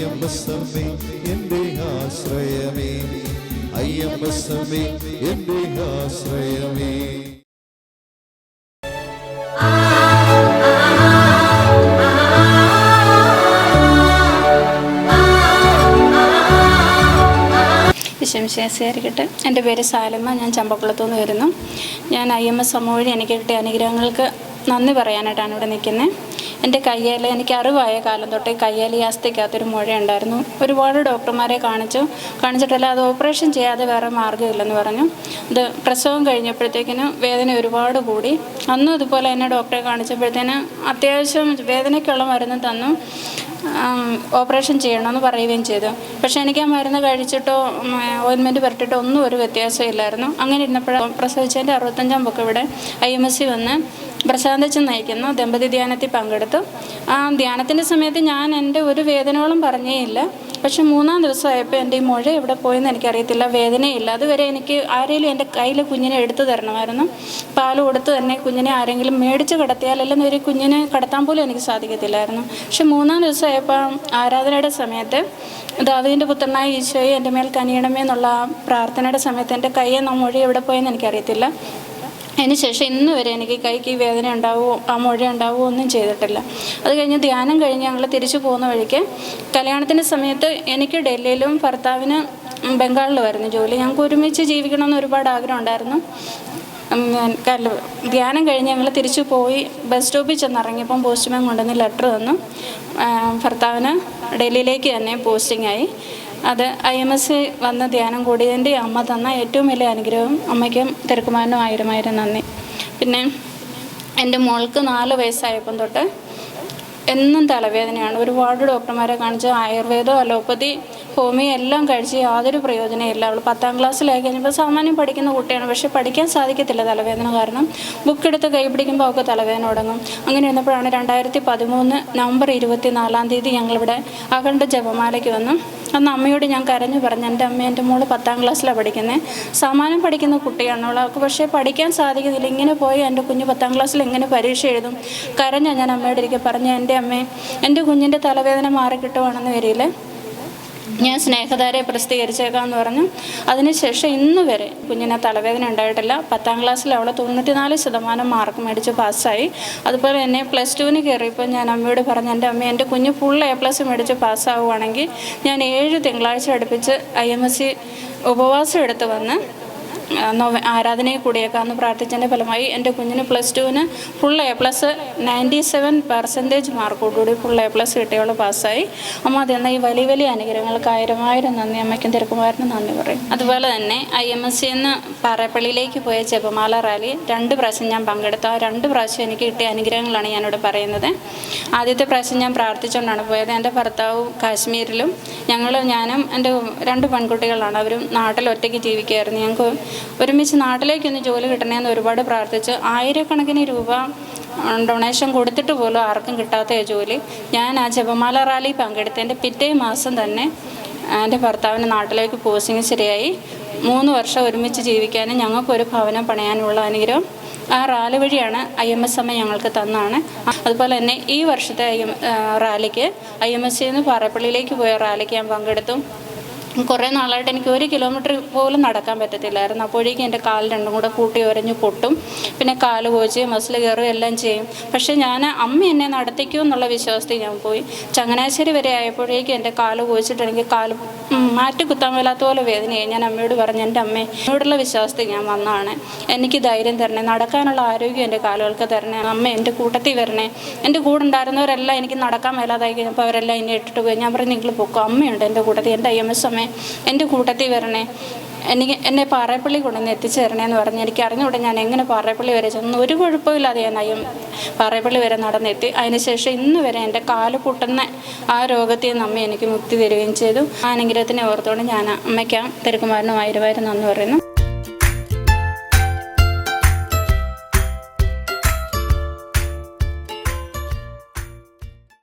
അയ്യമ്പസമ്മേ എന്റെ ആശ്രയമേ. അയ്യമ്പസമ്മേ എന്റെ ആശ്രയമേ. ശംശയാസിയായിരിക്കട്ടെ എന്റെ പേര് സാലമ്മ ഞാൻ ചമ്പക്കുളത്തു നിന്ന് വരുന്നു. ഞാൻ ഐ എം എസ് സമൂഹം എനിക്ക് കിട്ടിയ അനുഗ്രഹങ്ങൾക്ക് നന്ദി പറയാനായിട്ടാണ് ഇവിടെ നിൽക്കുന്നത്. എന്റെ കയ്യേല എനിക്ക് അറിവായ കാലം തൊട്ടേ കയ്യേൽ ഈ അസ്ഥിക്കകത്തൊരു മുഴയുണ്ടായിരുന്നു ഒരുപാട് ഡോക്ടർമാരെ കാണിച്ചു. കാണിച്ചിട്ടല്ല അത് ഓപ്പറേഷൻ ചെയ്യാതെ വേറെ മാർഗമില്ലെന്ന് പറഞ്ഞു. ഇത് പ്രസവം കഴിഞ്ഞപ്പോഴത്തേക്കിനും വേദന ഒരുപാട് കൂടി. അന്നും ഇതുപോലെ എന്നെ ഡോക്ടറെ കാണിച്ചപ്പോഴത്തേന് അത്യാവശ്യം വേദനയ്ക്കുള്ള മരുന്ന് തന്നു. ഓപ്പറേഷൻ ചെയ്യണമെന്ന് പറയുകയും ചെയ്തു. പക്ഷേ എനിക്ക് ആ മരുന്ന് കഴിച്ചിട്ടോ ഓയിൻമെന്റ് പുരട്ടിട്ടോ ഒന്നും ഒരു വ്യത്യാസം ഇല്ലായിരുന്നു. അങ്ങനെ ഇരുന്നപ്പോഴാണ് പ്രസവിച്ചതിന്റെ അറുപത്തഞ്ചാം ബുക്ക് ഇവിടെ ഐ എം എസ് സി വന്ന് പ്രശാന്തച്ചൻ നയിക്കുന്ന. ദമ്പതി ധ്യാനത്തിൽ പങ്കെടുത്തു. ആ ധ്യാനത്തിന്റെ സമയത്ത് ഞാൻ എന്റെ ഒരു വേദനകളും പറഞ്ഞേയില്ല പക്ഷെ മൂന്നാം ദിവസമായപ്പോൾ എന്റെ ഈ മുഴ എവിടെ പോയെന്ന് എനിക്കറിയത്തില്ല. വേദനയില്ല. അതുവരെ എനിക്ക് ആരെങ്കിലും എന്റെ കയ്യിൽ കുഞ്ഞിനെ എടുത്തു തരണമായിരുന്നു. പാൽ കൊടുത്ത് തന്നെ കുഞ്ഞിനെ ആരെങ്കിലും മേടിച്ച് കിടത്തിയാൽ അല്ലെങ്കിൽ കുഞ്ഞിനെ കടത്താൻ പോലും എനിക്ക് സാധിക്കത്തില്ലായിരുന്നു. പക്ഷെ മൂന്നാം ദിവസമായപ്പോൾ ആരാധനയുടെ സമയത്ത് ദാവിദിന്റെ പുത്രനായ ഈശോയെ എന്റെ മേൽ കനിയണമേ എന്നുള്ള പ്രാർത്ഥനയുടെ സമയത്ത് എന്റെ കയ്യെ മൊഴി എവിടെ പോയെന്ന് എനിക്കറിയത്തില്ല. അതിനുശേഷം ഇന്ന് വരെ എനിക്ക് കൈക്ക് വേദന ഉണ്ടാവുമോ ആ മുഴ ഉണ്ടാവുമോ ഒന്നും ചെയ്തിട്ടില്ല. അത് കഴിഞ്ഞ് ധ്യാനം കഴിഞ്ഞ് ഞങ്ങൾ തിരിച്ചു പോകുന്ന വഴിക്ക് കല്യാണത്തിന്റെ സമയത്ത് എനിക്ക് ഡൽഹിയിലും ഭർത്താവിന് ബംഗാളിലുമായിരുന്നു ജോലി. ഞങ്ങൾക്ക് ഒരുമിച്ച് ജീവിക്കണമെന്ന് ഒരുപാട് ആഗ്രഹം ഉണ്ടായിരുന്നു. ധ്യാനം കഴിഞ്ഞ് ഞങ്ങൾ തിരിച്ചു പോയി ബസ് സ്റ്റോപ്പിൽ ചെന്നിറങ്ങിയപ്പം പോസ്റ്റ്മാൻ കൊണ്ടുവന്ന് ലെറ്റർ തന്നു. ഭർത്താവിന് ഡൽഹിയിലേക്ക് തന്നെ പോസ്റ്റിംഗ് ആയി. അത് ഐ എം എസ് വന്ന ധ്യാനം കൂടിയതിന്റെ അമ്മ തന്ന ഏറ്റവും വലിയ അനുഗ്രഹവും അമ്മയ്ക്കും തിരക്കുമാരനും ആയിരമായിരം ആയിരം നന്ദി. പിന്നെ എന്റെ മോൾക്ക് നാല് വയസ്സായപ്പം തൊട്ട് എന്നും തലവേദനയാണ്. ഒരുപാട് ഡോക്ടർമാരെ കാണിച്ച് ആയുർവേദം അലോപ്പതി ഹോമിയോ എല്ലാം കഴിച്ച് യാതൊരു പ്രയോജനമില്ല അവൾ പത്താം ക്ലാസ്സിലായി കഴിഞ്ഞപ്പോൾ സാമാന്യം പഠിക്കുന്ന കുട്ടിയാണ്. പക്ഷെ പഠിക്കാൻ സാധിക്കത്തില്ല തലവേദന കാരണം. ബുക്ക് എടുത്ത് കൈ പിടിക്കുമ്പോൾ അവൾക്ക് തലവേദന തുടങ്ങും. അങ്ങനെ ഇരുന്നപ്പോഴാണ് രണ്ടായിരത്തി പതിമൂന്ന് നവംബർ ഇരുപത്തി നാലാം തീയതി ഞങ്ങളിവിടെ അഖണ്ഡ ജപമാലയ്ക്ക് വന്നു. അന്ന് അമ്മയോട് ഞാൻ കരഞ്ഞു പറഞ്ഞു എന്റെ അമ്മ എന്റെ മോൾ പത്താം ക്ലാസ്സിലാണ് പഠിക്കുന്നത് സമാനം പഠിക്കുന്ന കുട്ടിയാണ് അവൾ. അവൾക്ക് പക്ഷേ പഠിക്കാൻ സാധിക്കുന്നില്ല. ഇങ്ങനെ പോയി എന്റെ കുഞ്ഞ് പത്താം ക്ലാസ്സിൽ എങ്ങനെ പരീക്ഷ എഴുതും? കരഞ്ഞാണ് ഞാൻ അമ്മയോട് ഇരിക്കെ പറഞ്ഞു എന്റെ അമ്മേ എന്റെ കുഞ്ഞിന്റെ തലവേദന മാറി കിട്ടുവാണെന്ന് ഞാൻ സ്നേഹധാരയെ പ്രസിദ്ധീകരിച്ചേക്കാമെന്ന് പറഞ്ഞു. അതിനുശേഷം ഇന്ന് വരെ കുഞ്ഞിന് തലവേദന ഉണ്ടായിട്ടില്ല. പത്താം ക്ലാസ്സിൽ അവൾ തൊണ്ണൂറ്റിനാല് ശതമാനം മാർക്ക് മേടിച്ച് പാസ്സായി അതുപോലെ തന്നെ പ്ലസ് ടുവിന് കയറിയപ്പോൾ ഞാൻ അമ്മയോട് പറഞ്ഞു എന്റെ അമ്മ എന്റെ കുഞ്ഞ് ഫുൾ എ പ്ലസ് മേടിച്ച് പാസ്സാവുകയാണെങ്കിൽ ഞാൻ ഏഴ് തിങ്കളാഴ്ച അടുപ്പിച്ച് ഐ എം എസ് സി ഉപവാസം എടുത്ത് വന്ന് ആ, ആരാധനയിൽ കൂടിയൊക്കെ അന്ന് പ്രാർത്ഥിച്ചതിന്റെ ഫലമായി എന്റെ കുഞ്ഞിന് പ്ലസ് ടുവിന് full A plus ninety seven percentage മാർക്കോടുകൂടി full A plus കിട്ടിയോളം പാസ്സായി അമ്മ അതെന്ന ഈ വലിയ വലിയ അനുഗ്രഹങ്ങൾക്ക് ആയിരം ആയിരം നന്ദി അമ്മയ്ക്കും തിരക്കുമാരനും നന്ദി പറയും. അതുപോലെ തന്നെ ഐ എം എസ് സി എന്ന് പാറപ്പള്ളിയിലേക്ക് പോയ ജപമാല റാലി രണ്ട് പ്രാവശ്യം ഞാൻ പങ്കെടുത്തു. ആ രണ്ട് പ്രാവശ്യം എനിക്ക് കിട്ടിയ അനുഗ്രഹങ്ങളാണ് ഞാനിവിടെ പറയുന്നത്. ആദ്യത്തെ പ്രാവശ്യം ഞാൻ പ്രാർത്ഥിച്ചുകൊണ്ടാണ് പോയത്. എന്റെ ഭർത്താവ് കാശ്മീരിലും ഞങ്ങൾ ഞാനും എന്റെ രണ്ട് പെൺകുട്ടികളാണ്. അവരും നാട്ടിൽ ഒറ്റയ്ക്ക് ജീവിക്കുകയായിരുന്നു. ഞങ്ങൾക്ക് ഒരുമിച്ച് നാട്ടിലേക്കൊന്ന് ജോലി കിട്ടണമെന്ന് ഒരുപാട് പ്രാർത്ഥിച്ച് ആയിരക്കണക്കിന് രൂപ ഡൊണേഷൻ കൊടുത്തിട്ട് പോലും ആർക്കും കിട്ടാത്ത ജോലി. ഞാൻ ആ ജപമാല റാലി പങ്കെടുത്തതിന്റെ പിറ്റേ മാസം തന്നെ എന്റെ ഭർത്താവിന് നാട്ടിലേക്ക് പോസ്റ്റിംഗ് ശരിയായി. മൂന്ന് വർഷം ഒരുമിച്ച് ജീവിക്കാനും ഞങ്ങൾക്കൊരു ഭവനം പണിയാനുള്ള അനുഗ്രഹം ആ റാലി വഴിയാണ് ഐ എം എസ് അമ്മ ഞങ്ങൾക്ക് തന്നാണ്. അതുപോലെ തന്നെ ഈ വർഷത്തെ റാലിക്ക് ഐ എം എസ് സിന്ന് പാറപ്പള്ളിയിലേക്ക് പോയ റാലിക്ക് ഞാൻ പങ്കെടുത്തു. കുറേ നാളായിട്ട് എനിക്ക് ഒരു കിലോമീറ്റർ പോലും നടക്കാൻ പറ്റത്തില്ലായിരുന്നു. അപ്പോഴേക്കും എന്റെ കാൽ രണ്ടും കൂടെ കൂട്ടി ഉരഞ്ഞ് പൊട്ടും. പിന്നെ കാൽ കോച്ച് മസിൽ കയറും എല്ലാം ചെയ്യും. പക്ഷേ ഞാൻ അമ്മ എന്നെ നടത്തിക്കും എന്നുള്ള വിശ്വാസത്തിൽ ഞാൻ പോയി. ചങ്ങനാശ്ശേരി വരെ ആയപ്പോഴേക്കും എന്റെ കാൽ പോയിച്ചിട്ട് എനിക്ക് കാൽ മാറ്റി കുത്താൻ മേലാത്ത പോലെ വേദനയായി. ഞാൻ അമ്മയോട് പറഞ്ഞു എന്റെ അമ്മയോടുള്ള എന്നോടുള്ള വിശ്വാസത്തിൽ ഞാൻ വന്നതാണ്. എനിക്ക് ധൈര്യം തരണേ നടക്കാനുള്ള ആരോഗ്യം എന്റെ കാലുകൾക്ക് തരണേ. അമ്മ എന്റെ കൂട്ടത്തിൽ വരണേ. എന്റെ കൂടെ ഉണ്ടായിരുന്നവരെല്ലാം എനിക്ക് നടക്കാൻ മേലാതായി കഴിഞ്ഞപ്പോൾ അവരെല്ലാം എന്നെ ഇട്ടിട്ട് പോയി. ഞാൻ പറഞ്ഞു നിങ്ങൾ പൊക്കോ അമ്മയുണ്ട് എന്റെ കൂട്ടത്തിൽ. എന്റെ ഐ എം എസ് അമ്മ എന്റെ കൂട്ടത്തിൽ വരണേ? എനിക്ക് എന്നെ പാറേപ്പള്ളി കൊണ്ടുവന്ന് എത്തിച്ചു തരണേ എന്ന് പറഞ്ഞ് എനിക്ക് അറിഞ്ഞുകൂടെ ഞാൻ എങ്ങനെ പാറേപ്പള്ളി വരെ ചെന്നു. ഒരു കുഴപ്പമില്ലാതെ ഞാൻ അയ്യം പാറേപ്പള്ളി വരെ നടന്നെത്തി. അതിനുശേഷം ഇന്ന് വരെ എന്റെ കാൽ പൊട്ടുന്ന ആ രോഗത്തിൽ നിന്ന് അമ്മ എനിക്ക് മുക്തി തരികയും ചെയ്തു. ആ അനുഗ്രഹത്തിനെ ഓർത്തുകൊണ്ട് ഞാൻ അമ്മയ്ക്ക് തിരക്കുമാരനും ആയിരവായിരം നന്ദി പറയുന്നു.